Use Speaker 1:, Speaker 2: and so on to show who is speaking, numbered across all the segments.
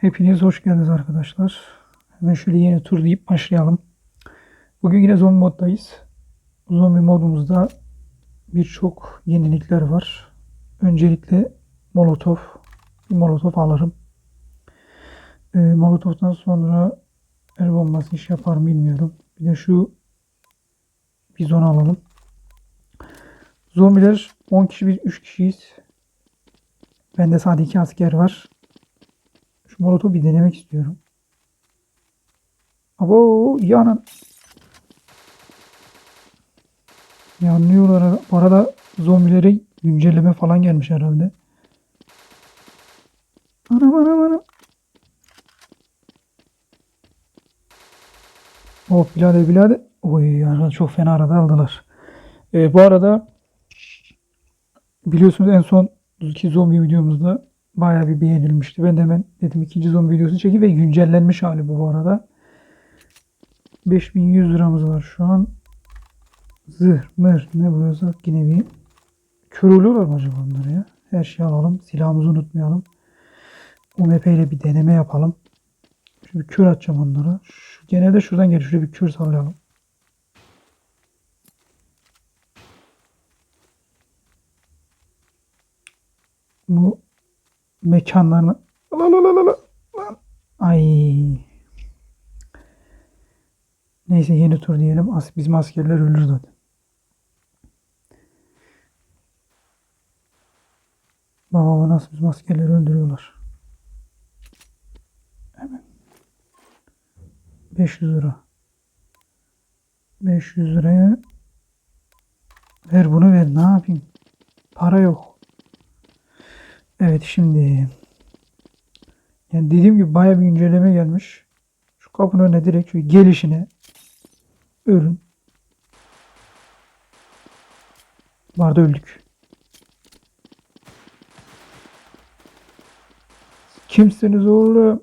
Speaker 1: Hepiniz hoş geldiniz arkadaşlar. Hemen şöyle yeni tur deyip başlayalım. Bugün yine zombi moddayız. Zombi modumuzda birçok yenilikler var. Öncelikle molotof. Bir molotof alırım. Ee, molotoftan sonra el bombası iş yapar mı bilmiyorum. Bir de şu bizon alalım. Zombiler 10 kişi biz 3 kişiyiz. Bende sadece 2 asker var. Şu bir denemek istiyorum. Abo yanan. Yanlıyorlar. Bu arada zombilere güncelleme falan gelmiş herhalde. Anam anam anam. Oh birader birader. Oy arada çok fena arada aldılar. Ee, bu arada biliyorsunuz en son iki zombi videomuzda bayağı bir beğenilmişti. Ben de hemen dedim ikinci zombi videosu çekeyim ve güncellenmiş hali bu bu arada. 5100 liramız var şu an. Zırh, mır ne buluyorsak yine bir kör oluyorlar mı acaba bunları ya? Her şeyi alalım. Silahımızı unutmayalım. UMP ile bir deneme yapalım. Şimdi kör atacağım onlara. Şu, genelde şuradan gel. Şuraya bir kör sallayalım. Bu mekanlarını. Ay. Neyse yeni tur diyelim. As bizim askerler ölür zaten. Baba nasıl bizim askerleri öldürüyorlar. Hemen. 500 lira. 500 liraya ver bunu ver ne yapayım? Para yok. Evet şimdi yani dediğim gibi bayağı bir güncelleme gelmiş. Şu kapının önüne direkt şu gelişine ölün. Vardı öldük. Kimsiniz oğlum?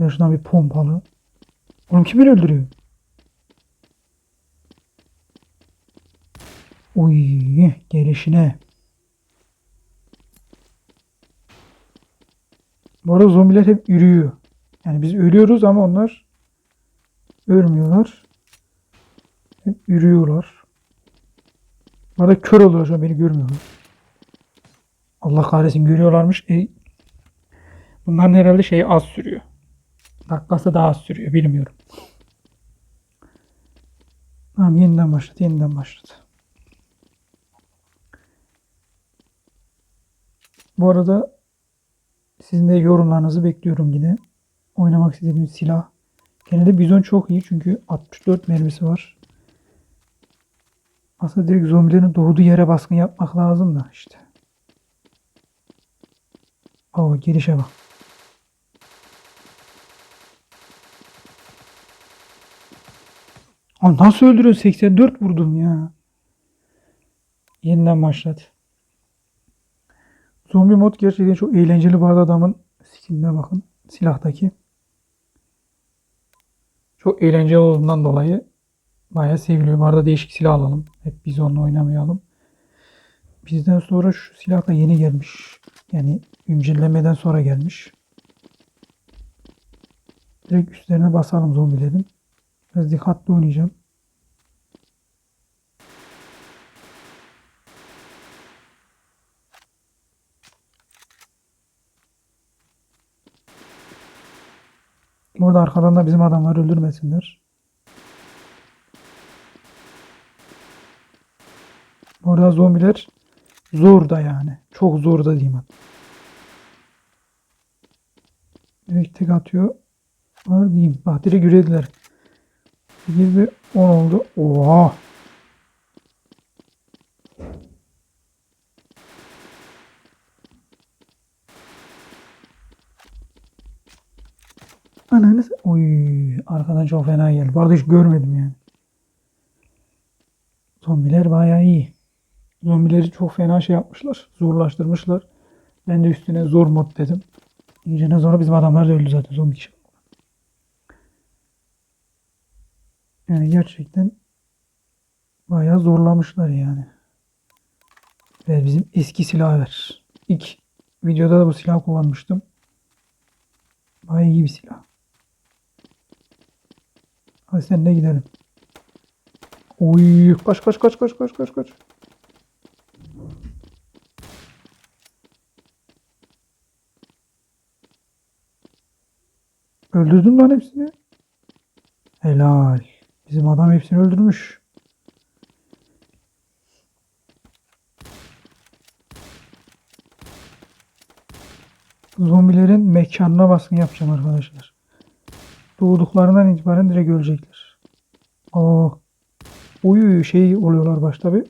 Speaker 1: Ver şuradan bir pompalı. Oğlum kim beni öldürüyor? Uy gelişine. Bu arada zombiler hep yürüyor. Yani biz ölüyoruz ama onlar ölmüyorlar. Hep yürüyorlar. Bu arada kör oluyor şu an beni görmüyorlar. Allah kahretsin görüyorlarmış. E, bunların herhalde şeyi az sürüyor. Dakikası daha az sürüyor bilmiyorum. Tamam yeniden başlat yeniden başlat. Bu arada sizin de yorumlarınızı bekliyorum yine. Oynamak istediğiniz silah. Genelde bizon çok iyi çünkü 64 mermisi var. Aslında direkt zombilerin doğduğu yere baskın yapmak lazım da işte. Oo gelişe bak. Aa, nasıl öldürüyorsun? 84 vurdum ya. Yeniden başlat. Zombi mod gerçekten çok eğlenceli bu arada adamın skinine bakın. Silahtaki. Çok eğlenceli olduğundan dolayı bayağı seviliyor. Bu arada değişik silah alalım. Hep biz onunla oynamayalım. Bizden sonra şu silah da yeni gelmiş. Yani güncellemeden sonra gelmiş. Direkt üstlerine basalım zombilerin. Biraz dikkatli oynayacağım. Burada arkadan da bizim adamları öldürmesinler. Orada zombiler zor da yani. Çok zor da diyeyim. Direkt tek atıyor. Var diyeyim. Bak direkt yürüdüler. 20 10 oldu. Oha. Ananı s- Oy, arkadan çok fena geldi. Bu arada hiç görmedim yani. Zombiler bayağı iyi. Zombileri çok fena şey yapmışlar. Zorlaştırmışlar. Ben de üstüne zor mod dedim. İyicene sonra bizim adamlar da öldü zaten zombi kişi. Yani gerçekten bayağı zorlamışlar yani. Ve bizim eski silahı ver. İlk videoda da bu silah kullanmıştım. Bayağı iyi bir silah. Hadi sen de gidelim. Oy kaç kaç kaç kaç kaç kaç kaç. Öldürdün lan hepsini. Helal. Bizim adam hepsini öldürmüş. Zombilerin mekanına baskın yapacağım arkadaşlar. Doğduklarından itibaren direkt ölecekler. Aa. Uyu şey oluyorlar başta bir.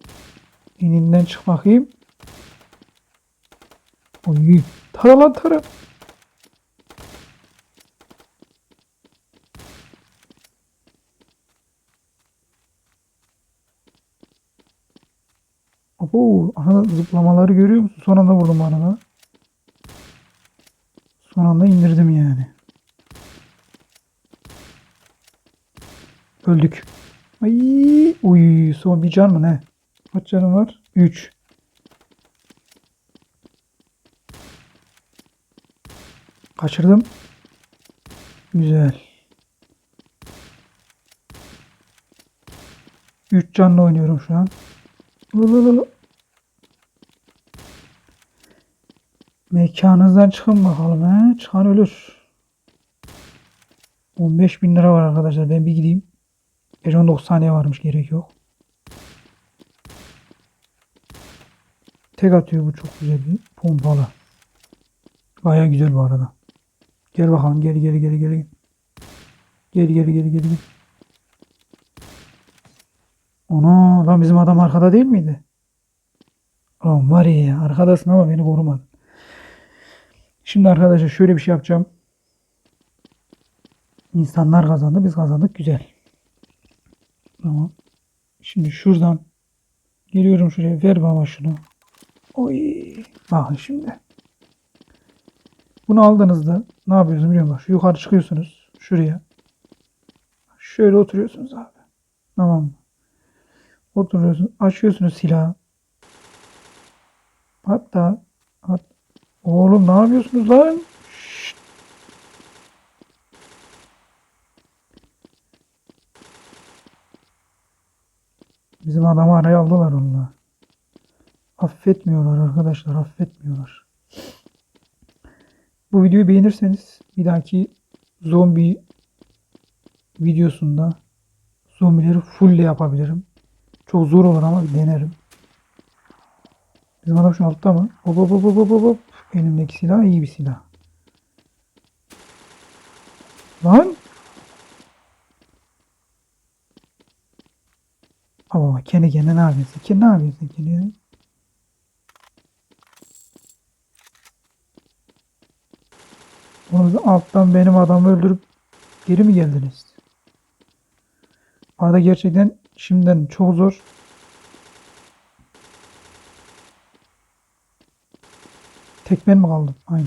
Speaker 1: İninden çık bakayım. Uy. Tara lan tara. Abo, aha zıplamaları görüyor musun? Son anda vurdum bana. Son anda indirdim yani. Öldük. Ay, uy, son bir can mı ne? Kaç canım var? 3. Kaçırdım. Güzel. 3 canla oynuyorum şu an. Lulululu. Mekanınızdan çıkın bakalım he. Çıkan ölür. 15 bin lira var arkadaşlar. Ben bir gideyim. Gerçi 19 saniye varmış. Gerek yok. Tek atıyor bu çok güzel bir pompalı. Baya güzel bu arada. Gel bakalım geri geri geri geri. Geri geri geri geri. Ana lan bizim adam arkada değil miydi? Lan var ya arkadasın ama beni korumadın. Şimdi arkadaşlar şöyle bir şey yapacağım. İnsanlar kazandı biz kazandık güzel. Tamam. Şimdi şuradan geliyorum şuraya ver bana şunu. Oy. Bakın şimdi. Bunu aldığınızda ne yapıyorsunuz biliyor musun? Şu yukarı çıkıyorsunuz. Şuraya. Şöyle oturuyorsunuz abi. Tamam mı? Oturuyorsunuz. Açıyorsunuz silahı. Hatta hat, oğlum ne yapıyorsunuz lan? Bizim adamı araya aldılar onunla. Affetmiyorlar arkadaşlar, affetmiyorlar. Bu videoyu beğenirseniz bir dahaki zombi videosunda zombileri full yapabilirim. Çok zor olur ama denerim. Bizim adam şu altta mı? Hop hop hop hop hop hop. Elimdeki silah iyi bir silah. Lan! Bak kendi kendine ne yapıyorsun? Kendi ne yapıyorsun kendi? Onu alttan benim adamı öldürüp geri mi geldiniz? Arada gerçekten şimdiden çok zor. Tek ben mi kaldım? Aynen.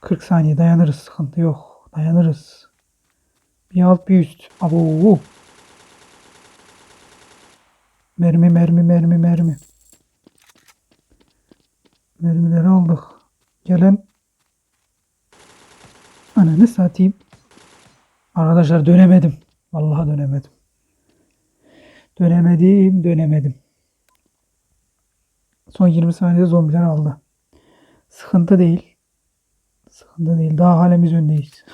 Speaker 1: 40 saniye dayanırız. Sıkıntı yok. Dayanırız. Bir alt bir üst. Abo. Mermi mermi mermi mermi. Mermileri aldık. Gelen Ananı satayım. Arkadaşlar dönemedim. Vallahi dönemedim. Dönemedim, dönemedim. Son 20 saniyede zombiler aldı. Sıkıntı değil. Sıkıntı değil. Daha halimiz öndeyiz.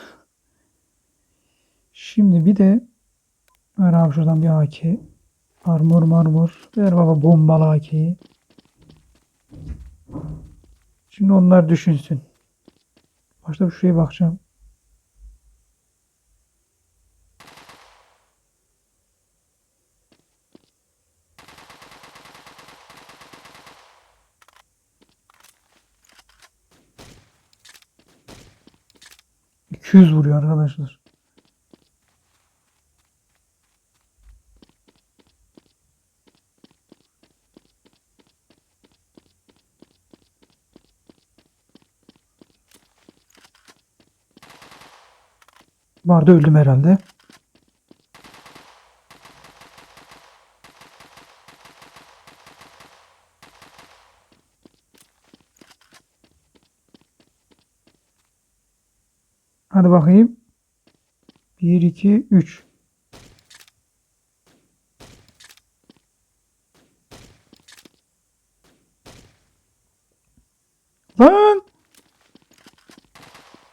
Speaker 1: Şimdi bir de ver abi şuradan bir AK. Armor marmor. Ver baba bombalı AK'yi. Şimdi onlar düşünsün. Başta bir şuraya bakacağım. ...200 vuruyor arkadaşlar. vardı öldüm herhalde. Hadi bakayım. 1, 2, 3.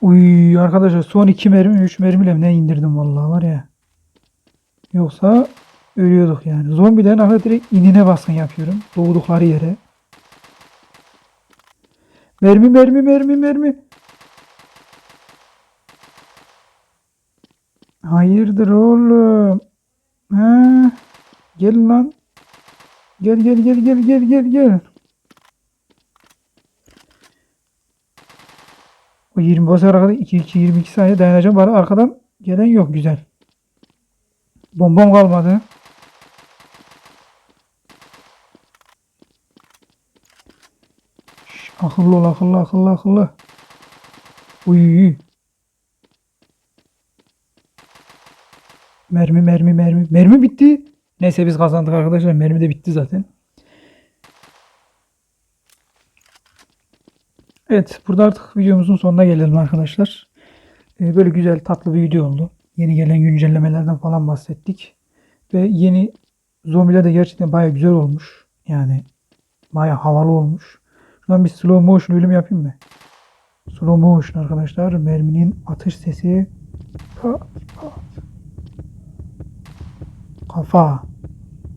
Speaker 1: Uy arkadaşlar son 2 mermi 3 mermiyle mi ne indirdim vallahi var ya. Yoksa ölüyorduk yani. Zombilerin arkadaşlar direkt inine baskın yapıyorum. Doğdukları yere. Mermi mermi mermi mermi. Hayırdır oğlum? Ha? Gel lan. Gel gel gel gel gel gel gel. O 20 basar arkada 2 2 22 saniye dayanacağım. Bana arkadan gelen yok güzel. Bombam kalmadı. Şş, akıllı ol akıllı akıllı akıllı. Uy. Mermi mermi mermi. Mermi bitti. Neyse biz kazandık arkadaşlar. Mermi de bitti zaten. Evet burada artık videomuzun sonuna gelelim arkadaşlar. Ee, böyle güzel tatlı bir video oldu. Yeni gelen güncellemelerden falan bahsettik. Ve yeni zombiler de gerçekten baya güzel olmuş. Yani baya havalı olmuş. Şuradan bir slow motion ölüm yapayım mı? Slow motion arkadaşlar. Merminin atış sesi. Kafa.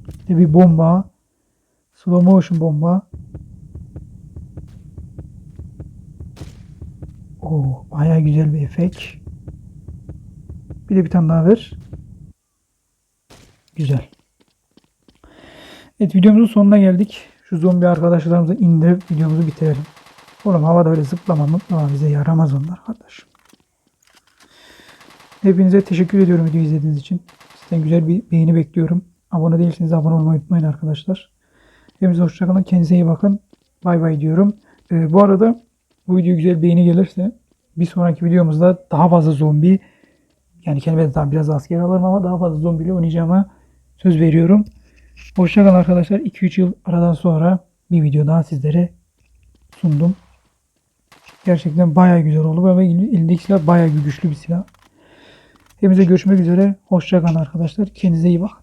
Speaker 1: İşte bir bomba. Slow motion bomba. Oo, baya güzel bir efekt. Bir de bir tane daha ver. Güzel. Evet videomuzun sonuna geldik. Şu zombi arkadaşlarımızı indirip videomuzu bitirelim. Oğlum havada öyle zıplama mıplama bize yaramaz onlar kardeşim. Hepinize teşekkür ediyorum video izlediğiniz için. Sizden güzel bir beğeni bekliyorum. Abone değilseniz abone olmayı unutmayın arkadaşlar. Hepinize hoşçakalın. Kendinize iyi bakın. Bay bay diyorum. Ee, bu arada bu video güzel beğeni gelirse bir sonraki videomuzda daha fazla zombi yani kendime daha biraz asker alırım ama daha fazla zombiyle oynayacağıma söz veriyorum. Hoşçakalın arkadaşlar. 2-3 yıl aradan sonra bir video daha sizlere sundum. Gerçekten baya güzel oldu. Ve elindeki silah baya güçlü bir silah. Hepinize görüşmek üzere. Hoşçakalın arkadaşlar. Kendinize iyi bakın.